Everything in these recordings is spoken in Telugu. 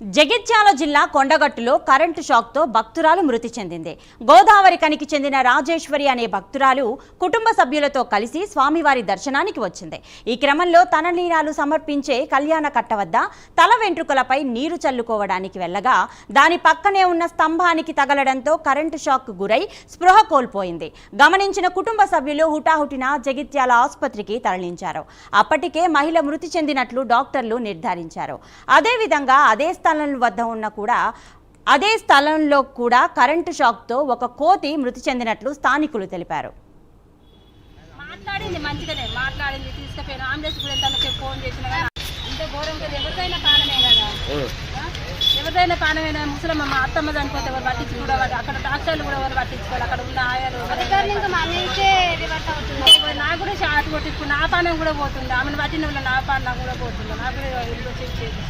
జగిత్యాల జిల్లా కొండగట్టులో కరెంటు షాక్తో భక్తురాలు మృతి చెందింది. గోదావరి కనికి చెందిన రాజేశ్వరి అనే భక్తురాలు కుటుంబ సభ్యులతో కలిసి స్వామివారి దర్శనానికి వచ్చింది. ఈ క్రమంలో తన నీరాలు సమర్పించే కళ్యాణ కట్ట వద్ద తల వెంట్రుకలపై నీరు చల్లుకోవడానికి వెళ్ళగా దాని పక్కనే ఉన్న స్తంభానికి తగలడంతో కరెంటు షాక్ గురై స్పృహ కోల్పోయింది. గమనించిన కుటుంబ సభ్యులు హుటాహుటిన జగిత్యాల ఆసుపత్రికి తరలించారు. అప్పటికే మహిళ మృతి చెందినట్లు డాక్టర్లు నిర్ధారించారు. అదేవిధంగా అదే స్థలం వద్ద ఉన్న కూడా అదే స్థలంలో కూడా కరెంటు షాక్తో ఒక కోతి మృతి చెందినట్లు స్థానికులు తెలిపారు. మాట్లాడింది మంచిగానే మాట్లాడింది తీసుకుపోయిన. అంబులెన్స్ కూడా ఎంత ఫోన్ చేసిన కానీ ఇంత ఘోరం కదా. ఎవరిదైనా ప్రాణమే కదా? ఎవరిదైనా ప్రాణమైన ముసలమ్మ మా అత్తమ్మ చనిపోతే ఎవరు పట్టించుకోవాలి అక్కడ డాక్టర్లు కూడా ఎవరు పట్టించుకోవాలి అక్కడ ఉన్న ఆయాలు ఎవరు- నాకు కూడా పోతుంది ఆమెను పట్టిన వల్ల నా పానం కూడా పోతుంది నాకు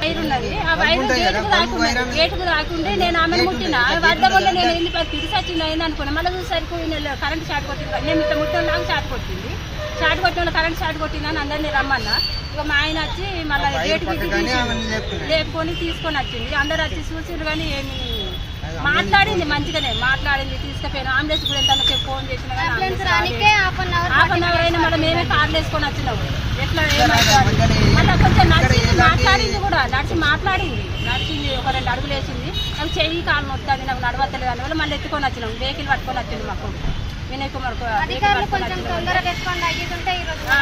వైర్ ఉన్నది. ఆ వైర్ గేటుకు రాకుండా గేటుకు రాకుంటే నేను ఆమెను ముట్టిన. వద్ద వల్ల నేను వెళ్ళి తిరిగి వచ్చింది అయింది అనుకున్నా. మళ్ళీ చూసరికి కరెంట్ షార్ట్ కొట్టింది. నేను ఇట్లా ముట్టడం నాకు షార్ట్ కొట్టింది. షార్ట్ కొట్టిన వాళ్ళు కరెంట్ షార్ట్ కొట్టిందని అందరినీ రమ్మన్నా. ఇక మా ఆయన వచ్చి మళ్ళీ గేటుకి లేపుకొని తీసుకొని వచ్చింది. అందరు వచ్చి చూసిండ్రు కానీ ఏమి మాట్లాడింది మంచిగానే. మాట్లాడింది తీసుకుపోయిన. అంబులెన్స్ కూడా ఎంత ఫోన్ చేసిన కానీ కార్లు వేసుకొని వచ్చినాము ఎట్లా ఏమైంది మళ్ళీ కొంచెం నడిచింది మాట్లాడింది కూడా. నడిచి మాట్లాడింది. నడిచింది ఒక రెండు అడుగులు వేసింది. నాకు చెయ్యి కాలు నొస్తుంది నాకు నడవత్తలేదు అని వల్ల మళ్ళీ ఎత్తుకొని వచ్చినాం. వెహికల్ పట్టుకొని వచ్చింది మాకు. వినయ్ కుమార్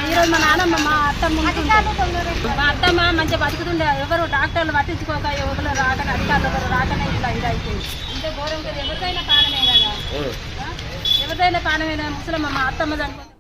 ఈరోజు మా నాన్నమ్మ మా అత్తమ్మ. మా అత్తమ్మ మంచిగా బతుకుతుండే. ఎవరు డాక్టర్లు పట్టించుకోక ఎవరు రాకనే అధికారులు ఎవరు రాకనే ఇట్లా ఇది అయిపోయింది. ఇంత ఘోరం కదా ఎవరిదైనా ప్రాణమే కదా? ఎవరిదైనా ప్రాణమైన ముసలమ్మ మా అత్తమ్మ చనిపోతే